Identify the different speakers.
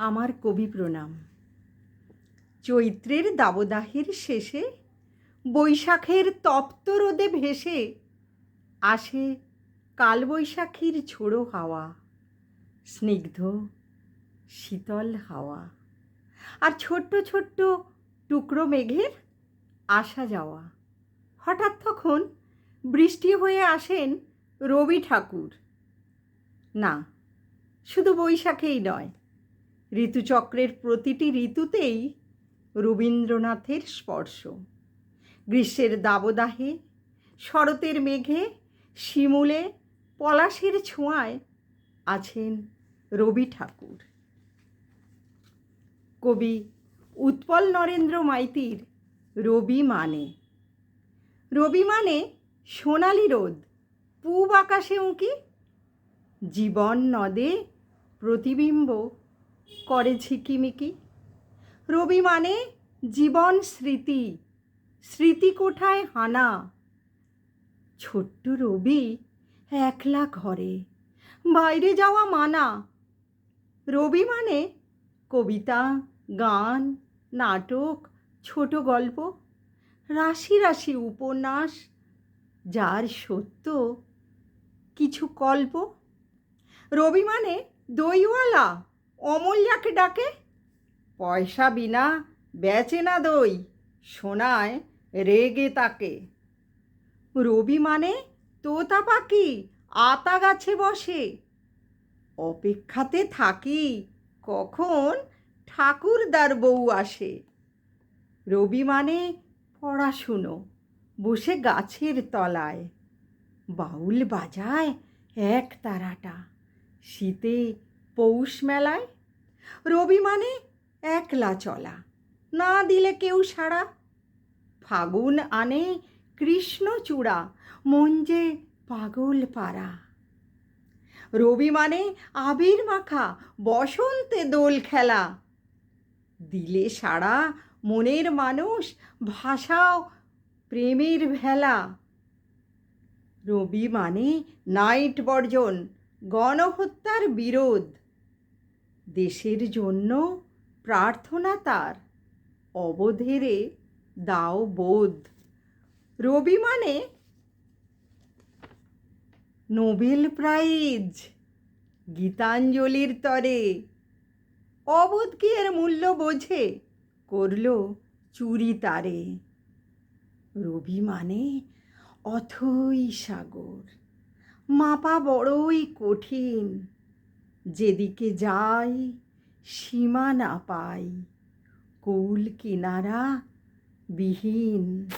Speaker 1: আমার কবি প্রণাম। চৈত্রের দাবদাহের শেষে, বৈশাখের তপ্ত রোদে ভেসে, আসে কালবৈশাখীর ঝোড়ো হাওয়া, স্নিগ্ধ, শীতল হাওয়া। আর ছোট্ট ছোট্ট টুকরো মেঘের আসা যাওয়া। হঠাৎ তখন বৃষ্টি হয়ে আসেন রবি ঠাকুর। না, শুধু বৈশাখেই নয় ঋতুচক্রের প্রতিটি ঋতুতেই রবীন্দ্রনাথের স্পর্শ। গ্রীষ্মের দাবদাহে, শরতের মেঘে, শিমুলে, পলাশের ছোঁয়ায় আছেন রবি ঠাকুর। কবি উৎপল নরেন্দ্র মাইতির রবি মানে। রবি মানে সোনালি রোদ, পূব আকাশে উঁকি, জীবন নদে প্রতিবিম্ব। করে ঝিকিমিকি। রবি মানে জীবন স্মৃতি। স্মৃতি কোঠায় হানা। ছোট্ট রবি একলা ঘরে, বাইরে যাওয়া মানা। রবি মানে কবিতা, গান, নাটক, ছোট গল্প, রাশি রাশি উপন্যাস, যার সত্য কিছু কল্প। রবি মানে দইওয়ালা। অমূল্যাকে ডাকে? পয়সা বিনা বেচে না দই সোনায় রেগে তাকে। রবি মানে তোতা পাখি, আতা গাছে বসে। অপেক্ষাতে থাকি কখন ঠাকুরদার বউ আসে। রবি মানে পড়াশুনো, বসে গাছের তলায়। বাউল বাজায় এক তারাটা, শীতে পৌষ মেলায়? রবি মানে একলা চলা, না দিলে কেউ সাড়া? ফাগুন আনে কৃষ্ণচূড়া মন যে পাগল পাড়া। রবি মানে আবির মাখা, বসন্তে দোল খেলা। দিলে সারা মনের মানুষ, ভাষাও প্রেমের ভেলা। রবি মানে নাইট বর্জন, গণহত্যার বিরোধ। দেশের জন্য প্রার্থনা তার, অবধেরে দাও বোধ। রবি মানে নোবেল প্রাইজ, গীতাঞ্জলির তরে। অবোধ কি এর মূল্য বোঝে? করল চুরি তারে। রবি মানে অথই সাগর, মাপা বড়ই কঠিন। যেদিকে যাই সীমা না পাই। কুল কিনারা বিহীন।